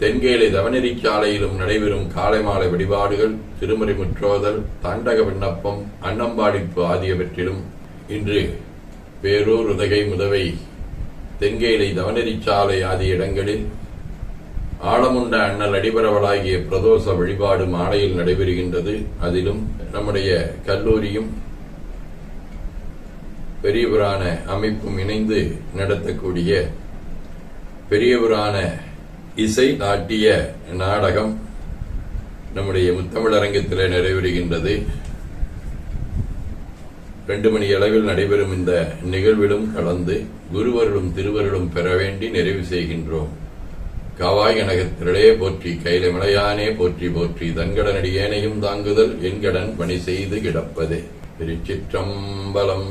தென்கேலை தவநெறிச்சாலையிலும் நடைபெறும் காலை மாலை வழிபாடுகள் திருமறை முற்றோதல் தாண்டக விண்ணப்பம் அன்னம்பாடிப்பு ஆகியவற்றிலும் இன்று பேரூர் உதகை முதவை தென்கேலை தவநெறிச்சாலை ஆகிய இடங்களில் ஆழமுண்ட அண்ணல் அடிபரவலாகிய பிரதோஷ வழிபாடு மாலையில் நடைபெறுகின்றது. அதிலும் நம்முடைய கல்லூரியும் பெரியவரான அமைப்பும் இணைந்து நடத்தக்கூடிய பெரியவரான இசை நாட்டிய நாடகம் நம்முடைய முத்தமிழரங்கத்தில் நிறைவேறுகின்றது. ரெண்டு மணி அளவில் நடைபெறும் இந்த நிகழ்விலும் கலந்து குருவர்களும் திருவர்களும் பெற வேண்டி நிறைவு செய்கின்றோம். காவாய் கனகத்திரளே போற்றி கைலை மலையானே போற்றி போற்றி தன்கடனடியேனையும் தாங்குதல் என்கடன் பணி செய்து கிடப்பது. திருச்சிற்றம்பலம்.